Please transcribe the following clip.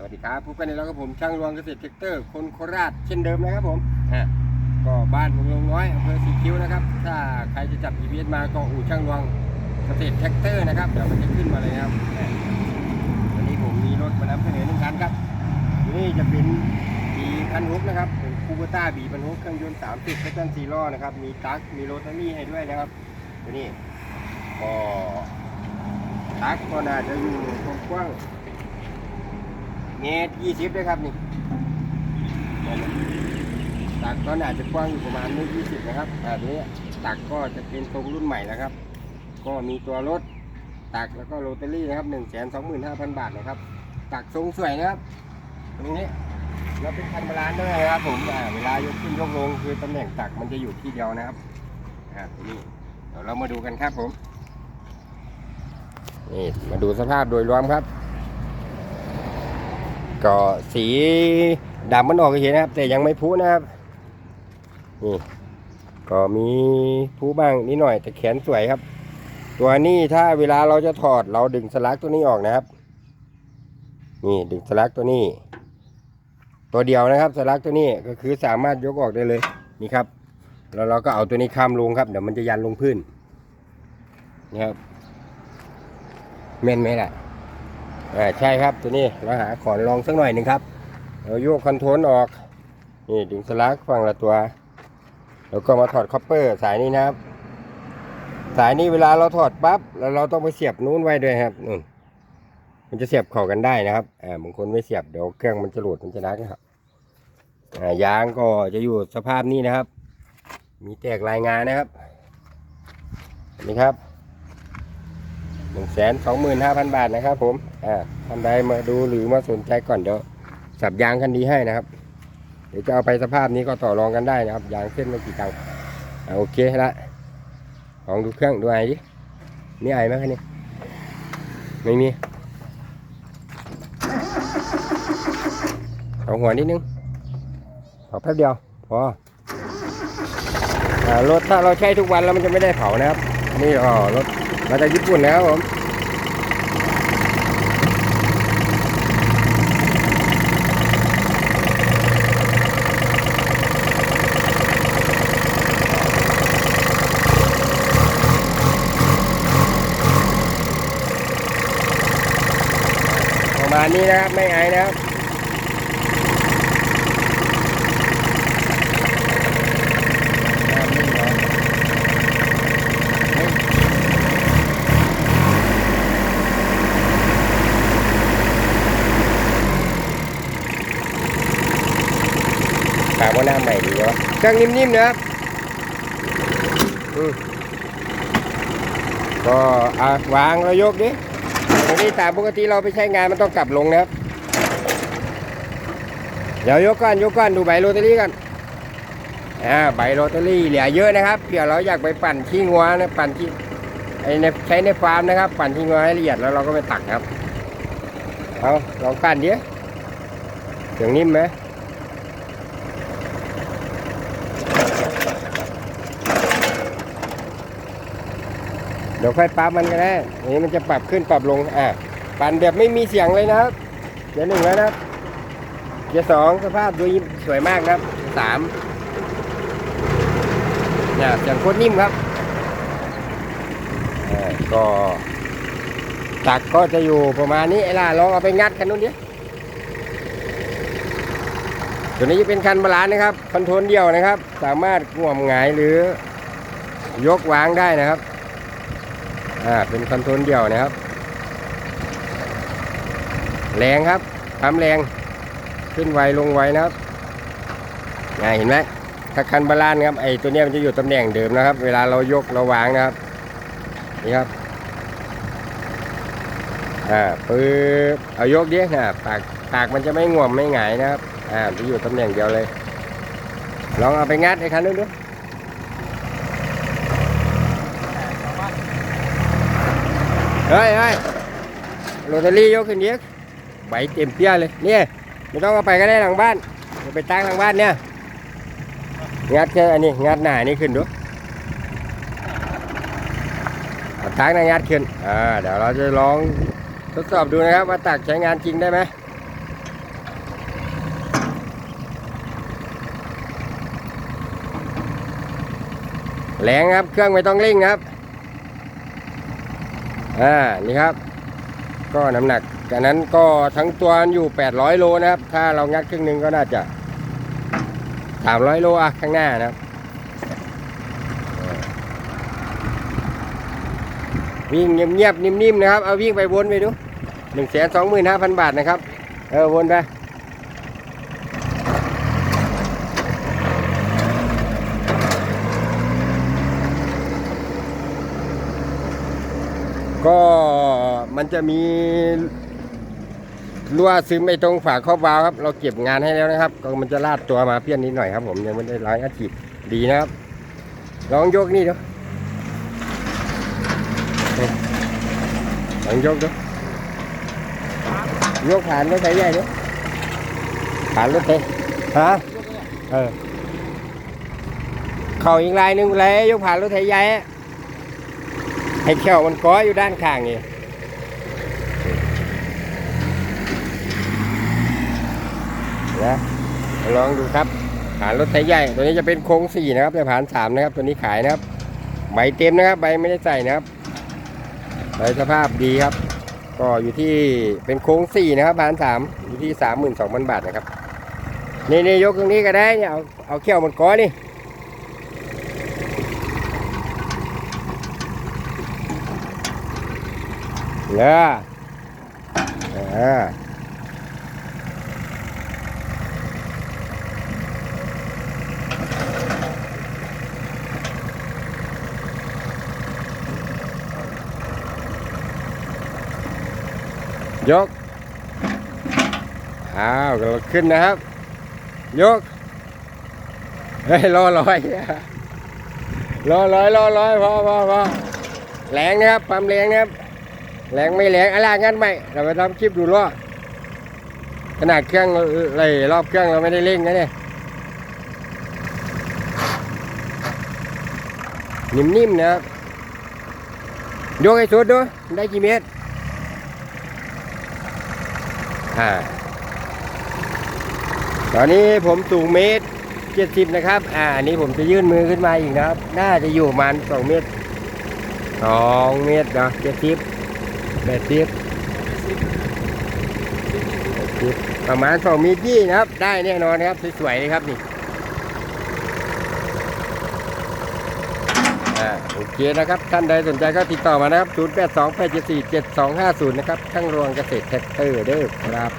สวัสดีครับพบกันในแล้วกับผมช่างรวงเกษตรเทคเตอร์คนโคราชเช่นเดิมนะครับผมอะก็บ้านวงลงน้อยอำเภอสีคิ้วนะครับ ถ้าใครจะจับ GPS มาก็อู่ช่างรวงเกษตรแท็กเตอร์นะครับเดี๋ยวมันจะขึ้นมาเลยนะครับอะวันนี้ผมมีรถมานำเสนอหนึ่งคันครับนี่จะเป็นบีพันฮุกนะครับเป็นคูเบต้าบีพันฮุกเครื่องยนต์30เพชรสี่ล้อนะครับมีตั๊กมีโรตารี่ให้ด้วยนะครับตัวนี้ก็ตั๊กก็น่าจะอยู่กว้างๆ เมตรยี่สิบด้วยครับนี่ตักก็อาจจะกว้างอยู่ประมาณเมตรยี่สิบนะครับแบบนี้ตักก็จะเป็นทรงรุ่นใหม่แล้วครับ ก็มีตัวรถตักแล้วก็โรตารี่นะครับหนึ่งแสนสองหมื่นห้าพันบาทนะครับ ตักทรงสวยนะครับตรงนี้เราเป็นคันบาลานด้วยนะครับผมเวลายกขึ้นยกลงคือตำแหน่งตักมันจะอยู่ที่เดียวนะครับอ่าตรงนี้เดี๋ยวเรามาดูกันครับผมนี่มาดูสภาพโดยรวมครับ ก็สีดำมันออกเฉยๆนะครับ แต่ยังไม่พุนะครับนี่ก็มีพุบ้างนิดหน่อย แต่แขนสวยครับ ตัวนี้ถ้าเวลาเราจะถอดเราดึงสลักตัวนี้ออกนะครับ นี่ดึงสลักตัวนี้ ตัวเดียวนะครับสลักตัวนี้ก็คือสามารถยกออกได้เลยนี่ครับ แล้วเราก็เอาตัวนี้ข้ามลงครับเดี๋ยวมันจะยันลงพื้นนี่ครับเม่นไหมล่ะ อ่าใช่ครับตัวนี้เราหาขอนลองสักหน่อยหนึ่งครับเราโยกคอนโทรลออกนี่ดึงสลักฝั่งละตัว แล้วก็มาถอดคอปเปอร์สายนี้นะครับ สายนี้เวลาเราถอดปั๊บแล้วเราต้องไปเสียบนู้นไว้ด้วยครับนู่นมันจะเสียบเข้ากันได้นะครับอ่าบางคนไม่เสียบเดี๋ยวเครื่องมันจะหลุดมันจะนักนะครับอ่ายางก็จะอยู่สภาพนี้นะครับ มีแตกรายงานนะครับนี่ครับ นึ่งแสนสองหมื่นห้าพันบาทนะครับ ผมอ่าท่านใดมาดูหรือมาสนใจก่อนเดี๋ยวสับยางคันดีให้นะครับ เดี๋ยวจะเอาไปสภาพนี้ก็ต่อรองกันได้นะครับ ยางเส้นไม่กี่ตังค์อ่าโอเคละลองดูเครื่องดูไอ้ดิมีไอไหมคันนี้ไม่มีเอาหัวนิดนึงเอาแป๊บเดียวพออ่ารถถ้าเราใช้ทุกวันแล้วมันจะไม่ได้เผานะครับนนี่อ๋อรถมาจากญี่ปุ่นนะครับผมาณนี้นะครับ ไม่ไอนะครับน้ำนิ่งเนาะเฮ้ยถามว่าหน้าใหม่ดีวะเครื่องนิ่มๆนะครับอืมก็อะวางแล้วยกดิ ตรงนี้ตามปกติเราไปใช้งานมันต้องกลับลงนะครับ เดี๋ยวยกก้อนยกก้อนดูใบโรตารี่กันอ่าใบโรตารี่เหลือเยอะนะครับเผื่อเราอยากไปปั่นขี้งัวนะปั่นที่ไอ้ในใช้ในฟาร์มนะครับ ปั่นขี้งัวให้ละเอียดแล้วเราก็ไปตักครับเอาลองปั่นดิเสียงนิ่มไหม ดี๋ยวค่อยปรับมันก็ได้อันนี้มันจะปรับขึ้นปรับลง อะ ปั่นแบบไม่มีเสียงเลยนะครับ เกียร์หนึ่งแล้วนะครับ เกียร์สองสภาพดูสวยมากครับสามเนี่ยเสียงโคตรนิ่มครับเอ่อก็ตักก็จะอยู่ประมาณนี้ไอ้ล่ะลองเอาไปงัดกันนู้นดิตัวนี้จะเป็นคันบาลานนะครับคอนโทรลเดียวนะครับ สามารถง่วมหงายหรือยกวางได้นะครับ อ่าเป็นคอนโทรลเดี่ยวนะครับ แรงครับความแรงขึ้นไวลงไวนะครับอ่าเห็นไหมถ้าคันบาลานครับไอ้ตัวเนี้ยมันจะอยู่ตำแหน่งเดิมนะครับ เวลาเรายกเราวางนะครับนี่ครับอ่าปึ๊บเอายกเดียวนะปากปากมันจะไม่ง่วมไม่หงายนะครับอ่าจะอยู่ตำแหน่งเดียวเลย ลองเอาไปงัดไอ้คันนู้นดู เฮ้ยเฮ้ยโรตารี่ยกขึ้นเยอะใบเต็มเปี้ยเลยเนี่ยไม่ต้องเอาไปก็ได้หลังบ้านจะไปตั้งหลังบ้านเนี่ยงัดแค่อันนี้งัดหน้านี่ขึ้นดูตั้งนะงัดขึ้นอ่าเดี๋ยวเราจะลองทดสอบดูนะครับว่าตักใช้งานจริงได้ไหมแรงครับเครื่องไม่ต้องเร่งครับ อ่านี่ครับ ก็น้ำหนักจากนั้นก็ทั้งตัวอยู่ 800 โลนะครับ ถ้าเรางัดครึ่งหนึงก็น่าจะ 300 โลอะข้างหน้านะครับ วิ่งเงียบๆนิ่มๆนะครับ เอาวิ่งไปวนไปดูหนึ่งแสนสองหมื่นห้าพันบาทนะครับ เออวนไป ก็ มันจะมีรั่วซึมไอ้ตรงฝาครอบวาล์วครับ เราเก็บงานให้แล้วนะครับ ก็มันจะลาดตัวมาเพี้ยนนิดหน่อยครับ ผมยังไม่ได้ล้างอาชีพดีนะครับ ลองยกนี่ดูลองยกดูยกผ่านรถไถใหญ่ดูผ่านรถไถฮะเออเข่าอีกลายหนึ่งเลยยกผ่านรถไถใหญ่อะให้เขี้ยวมันก้อยอยู่ด้านข้างนี่ นะลองดูครับผ่านรถไถใหญ่ ตัวนี้จะเป็นโค้งสี่นะครับแต่ผ่านสามนะครับ ตัวนี้ขายนะครับ ใบเต็มนะครับ ใบไม่ได้ใส่นะครับ ใบสภาพดีครับ ก็อยู่ที่เป็นโค้งสี่นะครับผ่านสามอยู่ที่สามหมื่นสองพันบาทนะครับนี่นี่ยกตรงนี้ก็ได้เนี่ยเอาเอาเขี้ยวมันก้อยนี่เด้อเออา ยก อ้าวกำลังขึ้นนะครับ ยก เฮ้ยรอลอยรอลอยรอลอยพอพอพอแรงนะครับความแรงนะครับแรงไม่แรงอะไรงั้นไม่เราไปทำคลิปดูรอบขนาดเครื่องไรรอบเครื่องเราไม่ได้เร่งนะเนี่ยนิ่มๆนะครับยกให้สุดดูได้กี่เมตร อ่าตอนนี้ผมสูงเมตรเจ็ดสิบนะครับ อ่านี้ผมจะยื่นมือขึ้นมาอีกนะครับ น่าจะอยู่ประมาณสองเมตรสองเมตรเนาะเจ็ดสิบแปดสิบประมาณสองเมตรยี่นะครับ ได้แน่นอนนะครับ สวยๆเลยครับนี่ อ่าโอเคนะครับ ท่านใดสนใจก็ติดต่อมานะครับ 0 8 2 8 7 4 7 2 5 0 นะครับทั้งรวงเกษตรแท็กเตอร์เด้อครับ